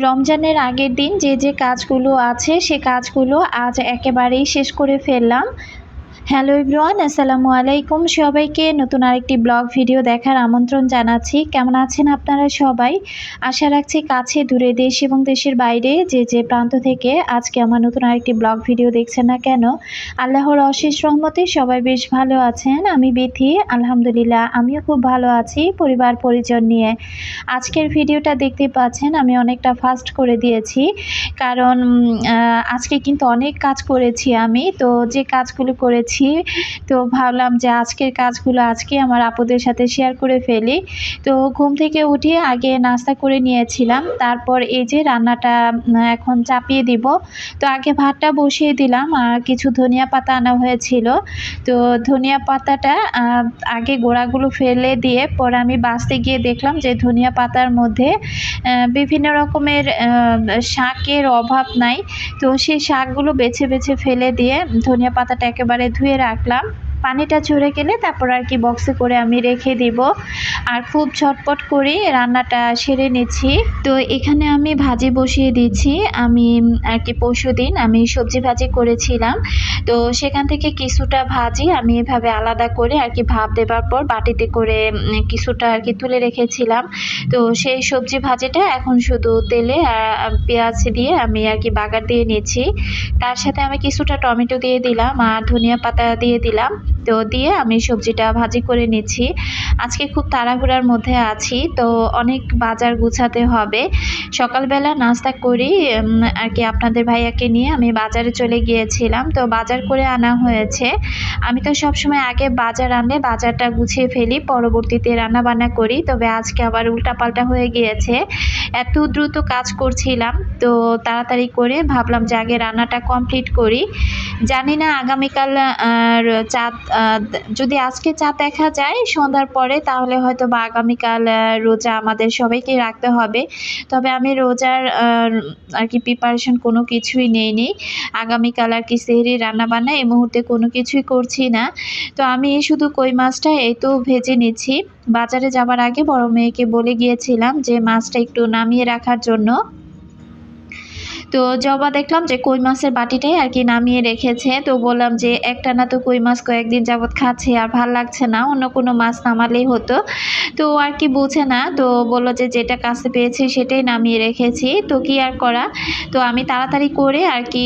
রমজানের আগের দিন যে যে কাজগুলো আছে সে কাজগুলো আজ একেবারেই শেষ করে ফেললাম। হ্যালো ইব্রান আসসালামু আলাইকুম সবাইকে। নতুন আরেকটি ব্লগ ভিডিও দেখার আমন্ত্রণ জানাচ্ছি। কেমন আছেন আপনারা সবাই? আশা রাখছি কাছে, দূরে দেশ এবং দেশের বাইরে, যে যে প্রান্ত থেকে আজকে আমার নতুন আরেকটি ব্লগ ভিডিও দেখছেন না কেন, আল্লাহর অশেষ রহমতে সবাই বেশ ভালো আছেন। আমি বিথি, আলহামদুলিল্লাহ, আমিও খুব ভালো আছি পরিবার পরিজন নিয়ে। আজকের ভিডিওটা দেখতে পাচ্ছেন, আমি অনেকটা ফাস্ট করে দিয়েছি, কারণ আজকে কিন্তু অনেক কাজ করেছি আমি। তো যে কাজগুলো করেছি তো ভাবলাম যে আজকের কাজগুলো আজকে আমার আপুদের সাথে শেয়ার করে ফেলি। তো ঘুম থেকে উঠে আগে নাস্তা করে নিয়েছিলাম। তারপর এই যে রান্নাটা এখন চাপিয়ে দিব। তো আগে ভাতটা বসিয়ে দিলাম, আর কিছু ধনিয়া পাতা আনা হয়েছিল। তো ধনিয়া পাতাটা আগে গোড়াগুলো ফেলে দিয়ে পরে আমি বাঁচতে গিয়ে দেখলাম যে ধনিয়া পাতার মধ্যে বিভিন্ন রকমের শাকের অভাব নাই। তো সেই শাকগুলো বেছে বেছে ফেলে দিয়ে ধনিয়া পাতাটা একেবারে ধুয়ে রাখলাম পানিটা ঝরে গেলে তারপর আর কি বক্সে করে আমি রেখে দিব। আর খুব ঝটপট করে রান্নাটা সেরে নিচ্ছি। তো এখানে আমি ভাজি বসিয়ে দিচ্ছি। আমি আর কি পরশু দিন আমি সবজি ভাজি করেছিলাম। তো সেখান থেকে কিছুটা ভাজি আমি এভাবে আলাদা করে আর কি ভাপ দেবার পর বাটিতে করে কিছুটা আর কি তুলে রেখেছিলাম। তো সেই সবজি ভাজিটা এখন শুধু তেলে পেঁয়াজ দিয়ে আমি আর কি বাগার দিয়ে নিচ্ছি। তার সাথে আমি কিছুটা টমেটো দিয়ে দিলাম আর ধনিয়া পাতা দিয়ে দিলাম। তো দিয়ে আমি সবজিটা ভাজি করে নিচ্ছি। আজকে খুব তাড়াহুড়ার মধ্যে আছি, তো অনেক বাজার গুছাতে হবে। সকালবেলা নাস্তা করি আর কি আপনাদের ভাইয়াকে নিয়ে আমি বাজারে চলে গিয়েছিলাম, তো বাজার করে আনা হয়েছে। আমি তো সবসময় আগে বাজার আনলে বাজারটা গুছিয়ে ফেলি, পরবর্তীতে রান্না বান্না করি, তবে আজকে আবার উল্টাপাল্টা হয়ে গিয়েছে। এত দ্রুত কাজ করছিলাম, তো তাড়াতাড়ি করে ভাবলাম যে আগে রান্নাটা কমপ্লিট করি। জানি না আগামীকাল আর চাঁদ যদি আজকে চাঁদ দেখা যায় সন্ধ্যার পরে, তাহলে হয়তো বা আগামীকাল রোজা আমাদের সবাইকে রাখতে হবে। তবে আমি রোজার আর কি প্রিপারেশন কোনো কিছুই নেইনি। আগামীকাল আর কি সেহরি রান্না বান্না এই মুহূর্তে কোনো কিছুই করছি না। তো আমি শুধু কই মাছটা এই তো ভেজে নিচ্ছি। বাজারে যাবার আগে বড় মেয়েকে বলে গিয়েছিলাম যে মাছটা একটু নামিয়ে রাখার জন্য। তো জবা দেখলাম যে কই মাছের বাটিটাই আর কি নামিয়ে রেখেছে। তো বললাম যে একটা না তো কই মাছ কয়েকদিন যাবৎ খাচ্ছে আর ভালো লাগছে না, অন্য কোনো মাছ নামালেই হতো। তো আর কি বুঝে না, তো বলল যে যেটা কাছে পেয়েছি সেটাই নামিয়ে রেখেছি। তো কি আর করা? তো আমি তাড়াতাড়ি করে আর কি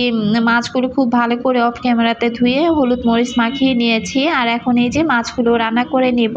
মাছগুলো খুব ভালো করে অফ ক্যামেরাতে ধুয়ে হলুদ মরিচ মাখিয়ে নিয়েছি। আর এখন এই যে মাছগুলো রান্না করে নিব।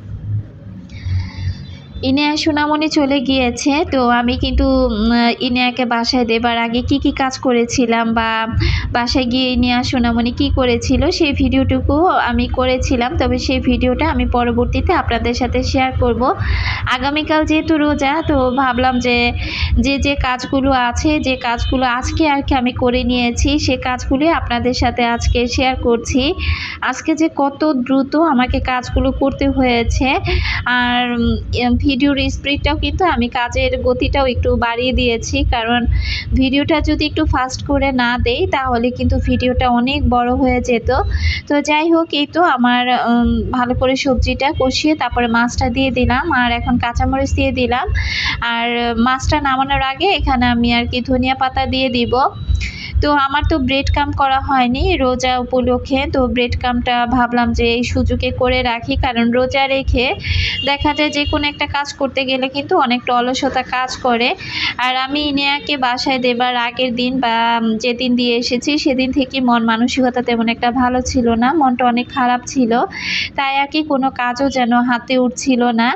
ইনেয়া সোনামণি চলে গিয়েছে, তো আমি কিন্তু ইনেয়াকে বাসায় দেবার আগে কি কি কাজ করেছিলাম বা বাসায় গিয়ে ইনেয়া সোনামণি কি করেছিল সেই ভিডিওটুকু আমি করেছিলাম। তবে সেই ভিডিওটা আমি পরবর্তীতে আপনাদের সাথে শেয়ার করব। আগামীকাল যেহেতু রোজা, তো ভাবলাম যে যে যে কাজগুলো আছে, যে কাজগুলো আজকে আর কি আমি করে নিয়েছি, সে কাজগুলি আপনাদের সাথে আজকে শেয়ার করছি। আজকে যে কত দ্রুত আমাকে কাজগুলো করতে হয়েছে, আর ভিডিওর স্পিডটাও কিন্তু আমি কাজের গতিটাও একটু বাড়িয়ে দিয়েছি। কারণ ভিডিওটা যদি একটু ফাস্ট করে না দেই, তাহলে কিন্তু ভিডিওটা অনেক বড় হয়ে যেত। তো যাই হোক, এই তো আমার ভালো করে সবজিটা কষিয়ে তারপরে মাছটা দিয়ে দিলাম আর এখন কাঁচামরিচ দিয়ে দিলাম। আর মাছটা নামানোর আগে এখানে আমি আর কি ধনিয়া পাতা দিয়ে দিব। তো আমার তো ব্রেড কাম করা হয়নি রোজা উপলক্ষে। তো ব্রেড কামটা ভাবলাম যে এই সুযোগে করে রাখি, কারণ রোজা রেখে দেখা যায় যে কোনো একটা কাজ করতে গেলে কিন্তু অনেকটা অলসতা কাজ করে। আর আমি ইনিয়াকে বাসায় দেবার আগের দিন বা যেদিন দিয়ে এসেছি, সেদিন থেকে মন মানসিকতা তেমন একটা ভালো ছিল না, মনটা অনেক খারাপ ছিল। তাই আর কি কোনো কাজও যেন হাতে উঠছিল না।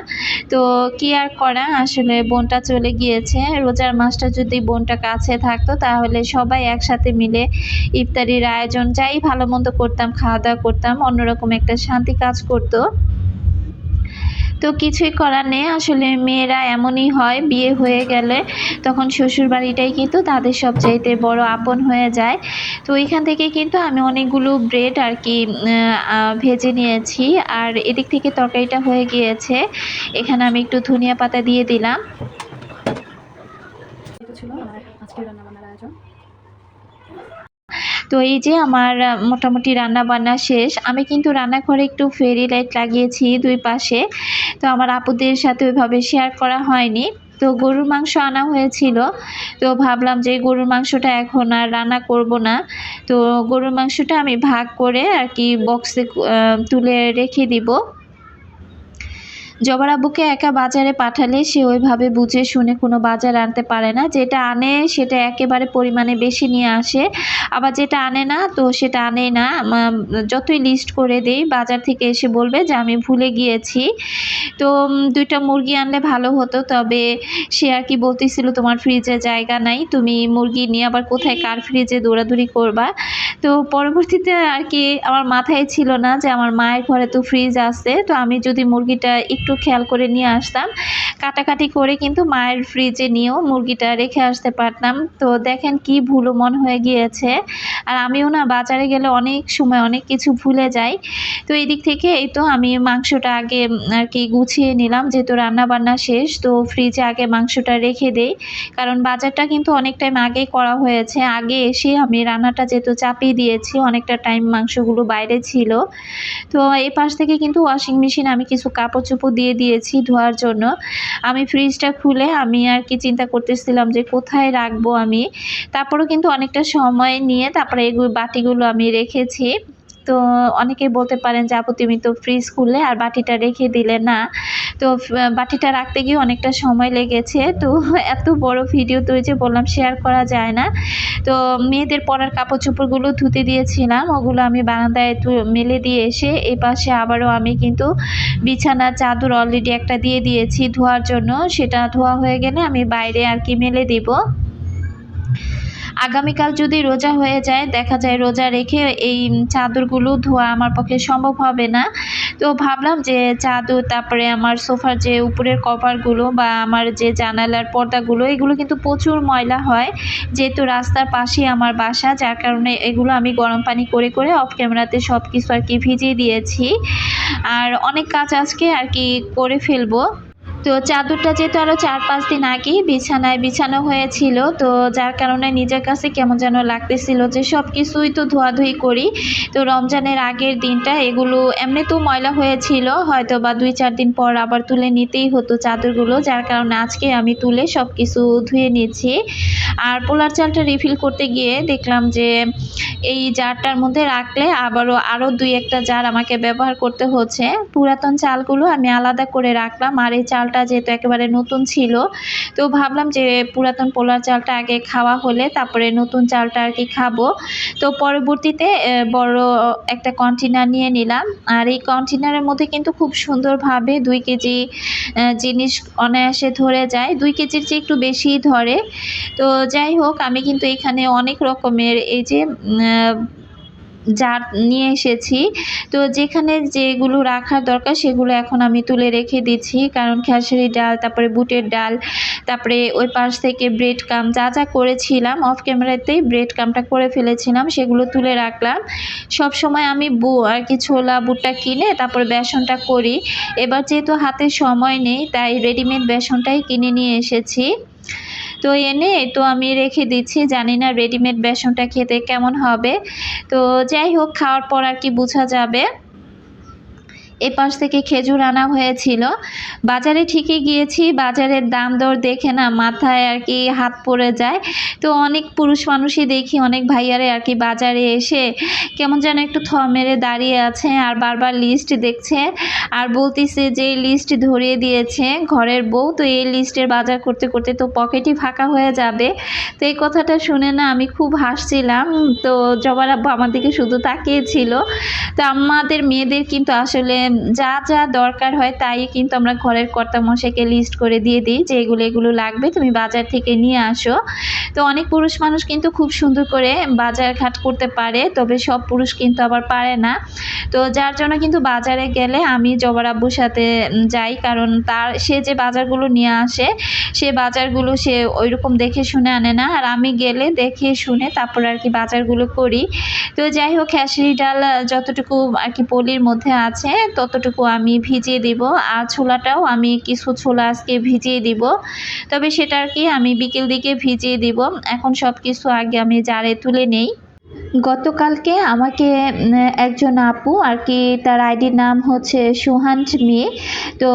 তো কি আর করা? আসলে বোনটা চলে গিয়েছে। রোজার মাসটা যদি বোনটা কাছে থাকতো, তাহলে সবাই একসাথে মিলে ইফতারির আয়োজন, যাই ভালো মন্দ করতাম, খাওয়া দাওয়া করতাম, অন্যরকম একটা শান্তি কাজ করতো। তো কিছুই করার নেই, আসলে মেয়েরা এমনই হয়, বিয়ে হয়ে গেলে তখন শ্বশুর বাড়িটাই কিন্তু তাদের সবচাইতে বড় আপন হয়ে যায়। তো এখান থেকে কিন্তু আমি অনেকগুলো ব্রেড আর কি ভেজে নিয়েছি। আর এদিক থেকে তরকারিটা হয়ে গিয়েছে। এখানে আমি একটু ধনিয়া পাতা দিয়ে দিলাম। ছিল আমার আজকের রান্নাবান্নার আয়োজন। তো এই যে আমার মোটামুটি রান্না বান্না শেষ, আমি কিন্তু রান্নাঘরে একটু ফেরি লাইট লাগিয়েছি দুই পাশে। তো আমার আপুদের সাথে ওইভাবে শেয়ার করা হয়নি। তো গরুর মাংস আনা হয়েছিল। তো ভাবলাম যে গরুর মাংসটা এখন আর রান্না করব না। তো গরুর মাংসটা আমি ভাগ করে আর কি বক্সে তুলে রেখে দিব। জবার আব্বুকে একা বাজারে পাঠালে সে ওইভাবে বুঝে শুনে কোনো বাজার আনতে পারে না। যেটা আনে সেটা একেবারে পরিমাণে বেশি নিয়ে আসে। আবার যেটা আনে না, তো সেটা আনে না। যতই লিস্ট করে দেই, বাজার থেকে এসে বলবে যে আমি ভুলে গিয়েছি। তো দুইটা মুরগি আনলে ভালো হতো। তবে সে আর কি বলতেছিল, তোমার ফ্রিজে জায়গা নাই। তুমি মুরগি নিয়ে আবার কোথায়, কার ফ্রিজে দৌড়াদৌড়ি করবা? তো পরবর্তীতে আর কি, আমার মাথায় ছিল না যে আমার মায়ের ঘরে তো ফ্রিজ আছে। তো আমি যদি মুরগিটা একটু খেয়াল করে নিয়ে আসতাম। কাটাকাটি করে কিন্তু মায়ের ফ্রিজে নিয়েও মুরগিটা রেখে আসতে পারতাম। তো দেখেন কি ভুলো মন হয়ে গিয়েছে। আর আমিও না বাজারে গেলে অনেক সময় অনেক কিছু ভুলে যাই। তো এই দিক থেকে এই তো আমি মাংসটা আগে আর কি গুছিয়ে নিলাম, যেহেতু রান্না বান্না শেষ, তো ফ্রিজে আগে মাংসটা রেখে দেই। কারণ বাজারটা কিন্তু অনেক টাইম আগেই করা হয়েছে। আগে এসে আমি রান্নাটা যেহেতু চাপিয়ে দিয়েছি, অনেকটা টাইম মাংসগুলো বাইরে ছিল। তো এই পাশ থেকে কিন্তু ওয়াশিং মেশিন আমি কিছু কাপড় চোপড় দিয়ে দিয়েছি ধোয়ার জন্য। আমি ফ্রিজটা খুলে আমি আর কি চিন্তা করতেছিলাম যে কোথায় রাখব আমি। তারপরেও কিন্তু অনেকটা সময় নিয়ে তারপরে এগুলো বাটিগুলো আমি রেখেছি। তো অনেকে বলতে পারেন যে, আপু, তুমি তো ফ্রিজ খুললে আর বাটিটা রেখে দিলে না। তো বাটিটা রাখতে গিয়ে অনেকটা সময় লেগেছে। তো এত বড় ভিডিও তো যে বললাম শেয়ার করা যায় না। তো মেয়েদের পরার কাপড় চোপড়গুলো ধুতে দিয়েছিলাম। ওগুলো আমি বারান্দায় মেলে দিয়ে এসে এই পাশে আবারও আমি কিন্তু বিছানার চাদর অলরেডি একটা দিয়ে দিয়েছি ধোয়ার জন্য। সেটা ধোয়া হয়ে গেলে আমি বাইরে আর কি মেলে দিব। আগামীকাল যদি রোজা হয়ে যায়, দেখা যায় রোজা রেখে এই চাদরগুলো ধোয়া আমার পক্ষে সম্ভব হবে না। তো ভাবলাম যে চাদর, তারপরে আমার সোফার যে উপরের কভারগুলো বা আমার যে জানালার পর্দাগুলো, এগুলো কিন্তু প্রচুর ময়লা হয়। যেহেতু রাস্তার পাশেই আমার বাসা, যার কারণে এগুলো আমি গরম পানি করে করে অফ ক্যামেরাতে সব কিছু আর কি ভিজিয়ে দিয়েছি। আর অনেক কাজ আজকে আর কি করে ফেলব। তো চাদরটা যেহেতু আরও চার পাঁচ দিন আগেই বিছানায় বিছানো হয়েছিল, তো যার কারণে নিজের কাছে কেমন যেন লাগতেছিল যে সব কিছুই তো ধোয়াধুয়ি করি। তো রমজানের আগের দিনটা এগুলো এমনি তো ময়লা হয়েছিল হয়তো বা দুই চার দিন পর আবার তুলে নিতেই হতো চাদরগুলো, যার কারণে আজকে আমি তুলে সব কিছু ধুয়ে নিয়েছি। আর পোলার চালটা রিফিল করতে গিয়ে দেখলাম যে এই জারটার মধ্যে রাখলে আবারও আরও দুই একটা জার আমাকে ব্যবহার করতে হচ্ছে। পুরাতন চালগুলো আমি আলাদা করে রাখলাম, আর এই চালটা যেহেতু একেবারে নতুন ছিল, তো ভাবলাম যে পুরাতন পোলার চালটা আগে খাওয়া হলে তারপরে নতুন চালটা আর কি খাব। তো পরবর্তীতে বড় একটা কন্টেনার নিয়ে নিলাম। আর এই কন্টেনারের মধ্যে কিন্তু খুব সুন্দরভাবে দুই কেজি জিনিস অনায়াসে ধরে যায়। দুই কেজির চেয়ে একটু বেশিই ধরে। তো যাই হোক, আমি কিন্তু এখানে অনেক রকমের এই যে জার নিয়ে এসেছি। তো যেখানে যেগুলো রাখার দরকার সেগুলো এখন আমি তুলে রেখে দিচ্ছি। কারণ খেসারি ডাল, তারপরে বুটের ডাল, তারপরে ওই পাশ থেকে ব্রেড কাম যা যা করেছিলাম অফ ক্যামেরাতেই ব্রেড কামটা করে ফেলেছিলাম, সেগুলো তুলে রাখলাম। সব সময় আমি বু, আর কি ছোলা, বুটটা কিনে তারপরে বেসনটা করি। এবার যেহেতু হাতে সময় নেই, তাই রেডিমেড বেসনটাই কিনে নিয়ে এসেছি। তো এনে, তো আমি রেখে দিচ্ছি। জানি না রেডিমেড বেসনটা খেতে কেমন হবে। তো যাই হোক, খাওয়ার পর আর কি বোঝা যাবে। এ পাশ থেকে খেজুর আনা হয়েছিল। বাজারে ঠিকই গিয়েছি, বাজারের দাম দর দেখে না মাথায় আর কি হাত পড়ে যায়। তো অনেক পুরুষ মানুষই দেখি, অনেক ভাইয়ারে আর কি বাজারে এসে কেমন যেন একটু থ মেরে দাঁড়িয়ে আছে আর বারবার লিস্ট দেখছে। আর বলতেছে যে লিস্ট ধরিয়ে দিয়েছে ঘরের বউ, তো এই লিস্টের বাজার করতে করতে তো পকেটই ফাঁকা হয়ে যাবে। তো এই কথাটা শুনে না আমি খুব হাসছিলাম। তো জবার আব্বু আমার দিকে শুধু তাকিয়েছিল তো আমাদের মেয়েদের কিন্তু আসলে যা যা দরকার হয় তাই কিন্তু আমরা ঘরের কর্তা মশাইকে লিস্ট করে দিয়ে দিই যে এগুলো এগুলো লাগবে, তুমি বাজার থেকে নিয়ে আসো। তো অনেক পুরুষ মানুষ কিন্তু খুব সুন্দর করে বাজার ঘাট করতে পারে, তবে সব পুরুষ কিন্তু আবার পারে না। তো যার জন্য কিন্তু বাজারে গেলে আমি জবার আব্বুর সাথে যাই, কারণ তার, সে যে বাজারগুলো নিয়ে আসে, সে বাজারগুলো সে ওইরকম দেখে শুনে আনে না। আর আমি গেলে দেখে শুনে তারপর আর কি বাজারগুলো করি। তো যাই হোক খেসারি ডাল যতটুকু আর কি পলির মধ্যে আছে ততটুকু আমি ভিজিয়ে দিব। আর ছোলাটাও আমি কিছু ছোলা আজকে ভিজিয়ে দিব। তবে সেটা আর কি আমি বিকেল দিকে ভিজিয়ে দিব। এখন সব কিছু আগে আমি জারে তুলে নেই। গতকালকে আমাকে একজন আপু আর কি তার আইডির নাম হচ্ছে সুহান্ত মেয়ে তো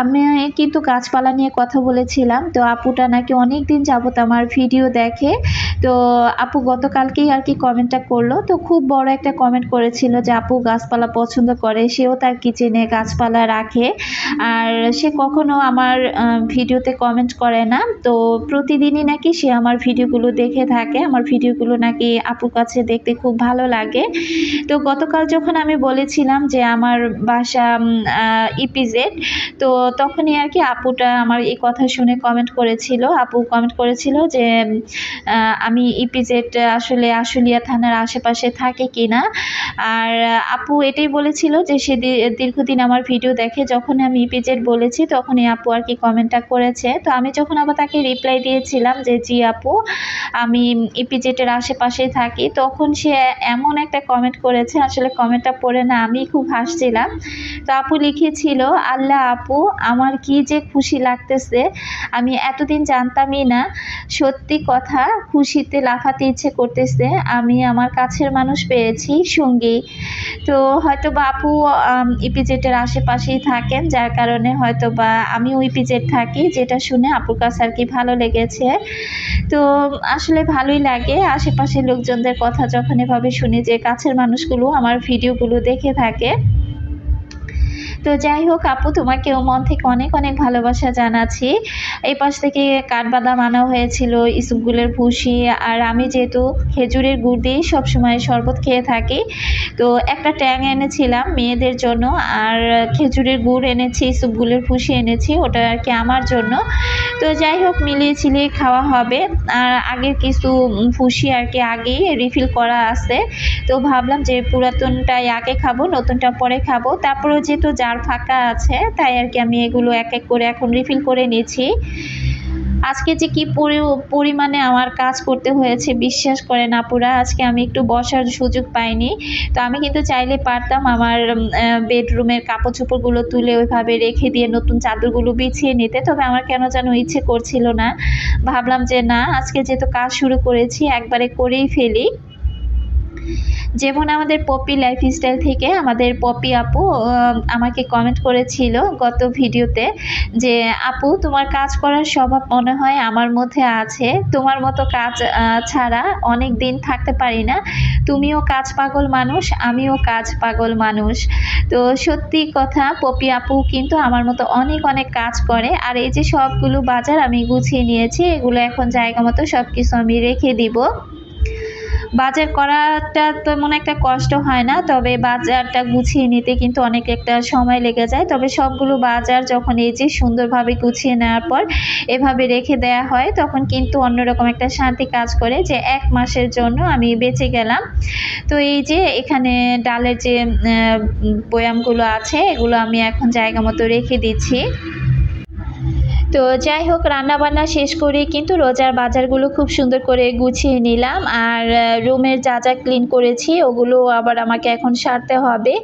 আমি কিন্তু গাছপালা নিয়ে কথা বলেছিলাম। তো আপুটা নাকি অনেক দিন যাবত আমার ভিডিও দেখে। তো আপু গতকালকেই আর কি কমেন্টটা করল। তো খুব বড় একটা কমেন্ট করেছিল যে, আপু গাছপালা পছন্দ করে, সেও তার কিচেনে গাছপালা রাখে। আর সে কখনো আমার ভিডিওতে কমেন্ট করে না। তো প্রতিদিনই নাকি সে আমার ভিডিওগুলো দেখে থাকে। আমার ভিডিওগুলো নাকি আপুর কাছে দেখতে খুব ভালো লাগে। তো গতকাল যখন আমি বলেছিলাম যে আমার বাসা ইপিজেড তো তখনই আর কি আপুটা আমার এই কথা শুনে কমেন্ট করেছিল। আপু কমেন্ট করেছিল যে আমি ইপিজেড আসলে আশুলিয়া থানার আশেপাশে থাকে কিনা। আর আপু এটাই বলেছিল যে সে দীর্ঘদিন আমার ভিডিও দেখে। যখন আমি ইপিজেড বলেছি, তখনই আপু আর কি কমেন্টটা করেছে। তো আমি যখন আবার তাকে রিপ্লাই দিয়েছিলাম যে, জি আপু আমি ইপিজেটের আশেপাশেই থাকি, তখন সে এমন একটা কমেন্ট করেছে, আসলে কমেন্টটা পড়ে না, আমি খুব হাসছিলাম। তো আপু লিখেছিল, আল্লাহ আপু, আমার কি যে খুশি লাগতেছে, আমি এতদিন জানতামই না। সত্যি কথা, খুশিতে লাফাতে ইচ্ছে করতেছে, আমি আমার কাছের মানুষ পেয়েছি, সঙ্গী। তো হয়তো বা আপু ইপিজেটের আশেপাশেই থাকেন, যার কারণে হয়তো বা আমিও ইপিজেট থাকি, যেটা শুনে আপুর কাছে আর কি ভালো লেগেছে। তো আসলে ভালোই লাগে। আশেপাশের লোকজনদের কথা যখন এভাবে শুনি যে কাছের মানুষগুলো আমার ভিডিওগুলো দেখে থাকে। তো যাই হোক আপু, তোমাকেও মন থেকে অনেক অনেক ভালোবাসা জানাচ্ছি। এই পাশ থেকে কাঠবাদাম আনা হয়েছিল, ইসুপগুলের ভুসি, আর আমি যেহেতু খেজুরের গুড় দিয়েই সবসময় শরবত খেয়ে থাকি। তো একটা ট্যাং এনেছিলাম মেয়েদের জন্য, আর খেজুরের গুড় এনেছি, ইসুপগুলের ভুসি এনেছি, ওটা আর কি আমার জন্য। তো যাই হোক, মিলিয়ে ছিলিয়ে খাওয়া হবে। আর আগের কিছু ভুসি আর কি আগেই রিফিল করা আছে। তো ভাবলাম যে পুরাতনটাই আগে খাব, নতুনটা পরে খাব। তারপরেও যেহেতু জার ফাঁকা আছে, তাই আর কি আমি এগুলো এক এক করে এখন রিফিল করে নিয়েছি। আজকে যে কি পরি- পরিমাণে আমার কাজ করতে হয়েছে, বিশ্বাস করেন আপুরা, আজকে আমি একটু বসার সুযোগ পাইনি। তো আমি কিন্তু চাইলে পারতাম আমার বেডরুমের কাপড় চোপড়গুলো তুলে ওইভাবে রেখে দিয়ে নতুন চাদরগুলো বিছিয়ে নিতে, তবে আমার কেন যেন ইচ্ছে করছিল না। ভাবলাম যে না, আজকে যেহেতু কাজ শুরু করেছি, একবারে করেই ফেলি। যেমন আমাদের পপি লাইফস্টাইল থেকে আমাদের পপি আপু আমাকে কমেন্ট করেছিল গত ভিডিওতে যে, আপু, তোমার কাজ করার স্বভাব মনে হয় আমার মধ্যে আছে। তোমার মতো কাজ ছাড়া অনেক দিন থাকতে পারি না। তুমিও কাজ পাগল মানুষ, আমিও কাজ পাগল মানুষ। তো সত্যি কথা, পপি আপু কিন্তু আমার মতো অনেক অনেক কাজ করে। আর এই যে সবগুলো বাজার আমি গুছিয়ে নিয়েছি, এগুলো এখন জায়গা মতো সব কিছু আমি রেখে দিব। বাজার করাটা তেমন একটা কষ্ট হয় না, তবে বাজারটা গুছিয়ে নিতে কিন্তু অনেক একটা সময় লেগে যায়। তবে সবগুলো বাজার যখন এই যে সুন্দরভাবে গুছিয়ে নেওয়ার পর এভাবে রেখে দেওয়া হয়, তখন কিন্তু অন্যরকম একটা শান্তি কাজ করে যে এক মাসের জন্য আমি বেঁচে গেলাম। তো এই যে এখানে ডালের যে বয়ামগুলো আছে, এগুলো আমি এখন জায়গা মতো রেখে দিচ্ছি। তো যাই হোক, রান্নাবান্না শেষ করে কিন্তু রোজার বাজারগুলো খুব সুন্দর করে গুছিয়ে নিলাম। আর রুমের যা যা ক্লিন করেছি, ওগুলো আবার আমাকে এখন সারতে হবে।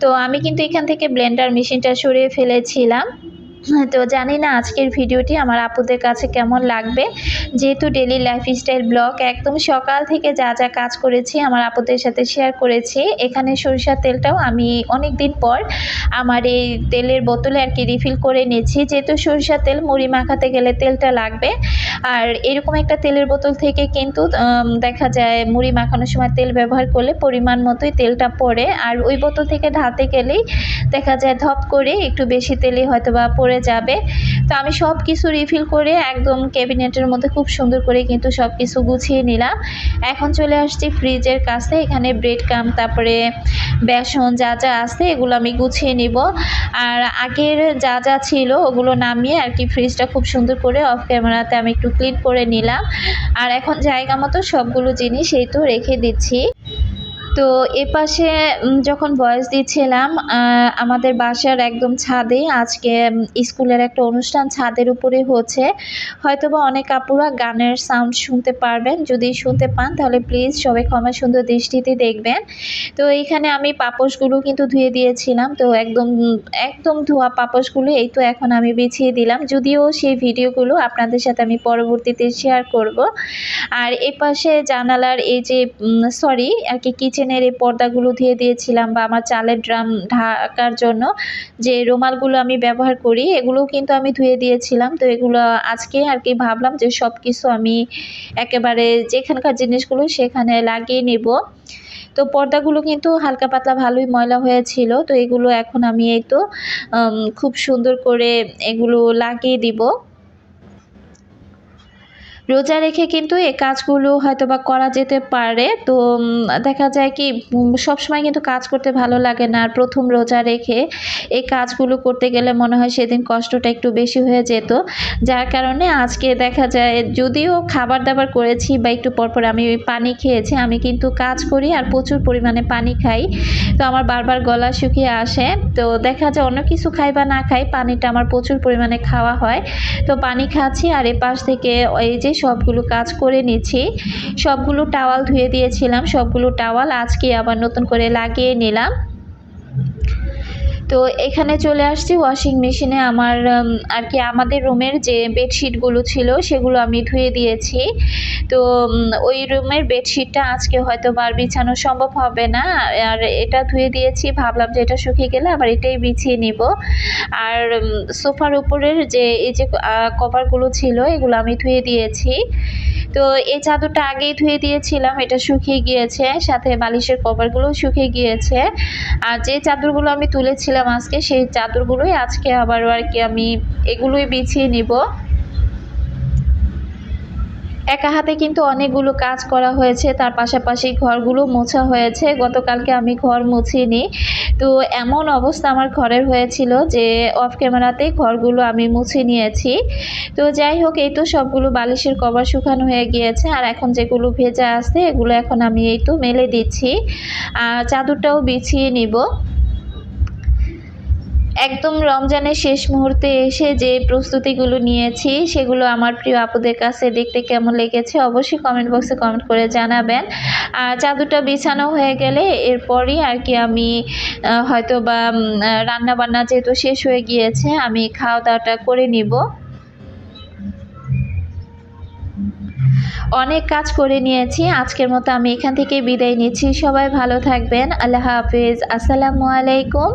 তো আমি কিন্তু এখান থেকে ব্লেন্ডার মেশিনটা সরিয়ে ফেলেছিলাম। তো জানি না আজকের ভিডিওটি আমার আপুদের কাছে কেমন লাগবে। যেহেতু ডেলি লাইফস্টাইল ব্লগ একদম সকাল থেকে যা যা কাজ করেছি আমার আপুদের সাথে শেয়ার করেছি। এখানে সরিষার তেলটাও আমি অনেক দিন পর আমার এই তেলের বোতলে আর কি রিফিল করে নিয়েছি। যেহেতু সরিষার তেল মুড়ি মাখাতে গেলে তেলটা লাগবে। আর এরকম একটা তেলের বোতল থেকে কিন্তু দেখা যায় মুড়ি মাখানোর সময় তেল ব্যবহার করলে পরিমাণ মতোই তেলটা পড়ে। আর ওই বোতল থেকে ঢালতে গেলেই দেখা যায় ধপ করে একটু বেশি তেলে হয়তো বা পড়ে পড়ে যাবে। তো আমি সব কিছু রিফিল করে একদম ক্যাবিনেটের মধ্যে খুব সুন্দর করে কিন্তু সব কিছু গুছিয়ে নিলাম। এখন চলে আসছি ফ্রিজের কাছে, এখানে ব্রেড কাম তারপরে বেসন যা যা আছে এগুলো আমি গুছিয়ে নিব। আর আগের যা যা ছিল ওগুলো নামিয়ে আর কি ফ্রিজটা খুব সুন্দর করে অফ ক্যামেরাতে আমি একটু ক্লিন করে নিলাম। আর এখন জায়গা মতো সবগুলো জিনিস এই তো রেখে দিচ্ছি। তো এ পাশে যখন বয়স দিচ্ছিলাম আমাদের বাসার একদম ছাদে, আজকে স্কুলের একটা অনুষ্ঠান ছাদের উপরে হচ্ছে। হয়তোবা অনেক আপুরা গানের সাউন্ড শুনতে পারবেন। যদি শুনতে পান, তাহলে প্লিজ সবাই ক্ষমা সুন্দর দৃষ্টিতে দেখবেন। তো এইখানে আমি পাপোশগুলো কিন্তু ধুয়ে দিয়েছিলাম। তো একদম একদম ধোয়া পাপোশগুলো, এই তো এখন আমি বিছিয়ে দিলাম। যদিও সেই ভিডিওগুলো আপনাদের সাথে আমি পরবর্তীতে শেয়ার করব। আর এ পাশে জানালার এই যে সরি আর কি কিচেনের এই পর্দাগুলো ধুয়ে দিয়েছিলাম বা আমার চালের ড্রাম ঢাকার জন্য যে রুমালগুলো আমি ব্যবহার করি, এগুলোও কিন্তু আমি ধুয়ে দিয়েছিলাম। তো এগুলো আজকে আর কি ভাবলাম যে সব কিছু আমি একেবারে যেখানকার জিনিসগুলো সেখানে লাগিয়ে নেব। তো পর্দাগুলো কিন্তু হালকা পাতলা ভালোই ময়লা হয়েছিল। তো এগুলো এখন আমি এই তো খুব সুন্দর করে এগুলো লাগিয়ে দিব। রোজা রেখে কিন্তু এই কাজগুলো হয়তো বা করা যেতে পারে। তো দেখা যায় কি সবসময় কিন্তু কাজ করতে ভালো লাগে না। আর প্রথম রোজা রেখে এই কাজগুলো করতে গেলে মনে হয় সেদিন কষ্টটা একটু বেশি হয়ে যেত। যার কারণে আজকে দেখা যায়, যদিও খাবার দাবার করেছি বা একটু পরপর আমি পানি খেয়েছি, আমি কিন্তু কাজ করি আর প্রচুর পরিমাণে পানি খাই। তো আমার বারবার গলা শুকিয়ে আসে। তো দেখা যায় অন্য কিছু খাই বা না খাই, পানিটা আমার প্রচুর পরিমাণে খাওয়া হয়। তো পানি খাচ্ছি আর এ পাশ থেকে এই যে সবগুলো কাজ করে নিয়েছি সবগুলো টাওয়াল ধুয়ে দিয়েছিলাম, সবগুলো টাওয়াল আজকে আবার নতুন করে লাগিয়ে নিলাম। তো এখানে চলে আসছি ওয়াশিং মেশিনে আমার আর কি আমাদের রুমের যে বেডশিটগুলো ছিল সেগুলো আমি ধুয়ে দিয়েছি। তো ওই রুমের বেডশিটটা আজকে হয়তো বার বিছানো সম্ভব হবে না। আর এটা ধুয়ে দিয়েছি, ভাবলাম যে এটা শুকিয়ে গেলে আবার এটাই বিছিয়ে নিব। আর সোফার উপরের যে, এই যে কভারগুলো ছিল এগুলো আমি ধুয়ে দিয়েছি। তো এই চাদরটা আগেই ধুয়ে দিয়েছিলাম, এটা শুকিয়ে গিয়েছে, সাথে বালিশের কভারগুলোও শুকিয়ে গিয়েছে। আর যে চাদরগুলো আমি তুলেছিলাম আজকে, সেই চাদরগুলোই আজকে আবারও আর কি আমি এগুলোই বিছিয়ে নিব। একা হাতে কিন্তু অনেকগুলো কাজ করা হয়েছে। তার পাশাপাশি ঘরগুলো মোছা হয়েছে। গতকালকে আমি ঘর মুছিনি। তো এমন অবস্থা আমার ঘরের হয়েছিল যে অফ ক্যামেরাতেই ঘরগুলো আমি মুছে নিয়েছি। তো যাই হোক, এই তো সবগুলো বালিশের কভার শুকানো হয়ে গিয়েছে। আর এখন যেগুলো ভেজা আছে, এগুলো এখন আমি এই তো মেলে দিচ্ছি। আর চাদরটাও বিছিয়ে নিব। একদম রমজানের শেষ মুহূর্তে এসে যে প্রস্তুতিগুলো নিয়েছি, সেগুলো আমার প্রিয় আপুদের কাছে দেখতে কেমন লেগেছে অবশ্যই কমেন্ট বক্সে কমেন্ট করে জানাবেন। আর চাদুটা বিছানো হয়ে গেলে এরপরই আর কি আমি হয়তো বা রান্না বান্না যেহেতু শেষ হয়ে গিয়েছে, আমি খাওয়া দাওয়াটা করে নিব। অনেক কাজ করে নিয়েছি, আজকের মতো আমি এখান থেকে বিদায় নিচ্ছি। সবাই ভালো থাকবেন। আল্লাহ হাফিজ। আসসালামু আলাইকুম।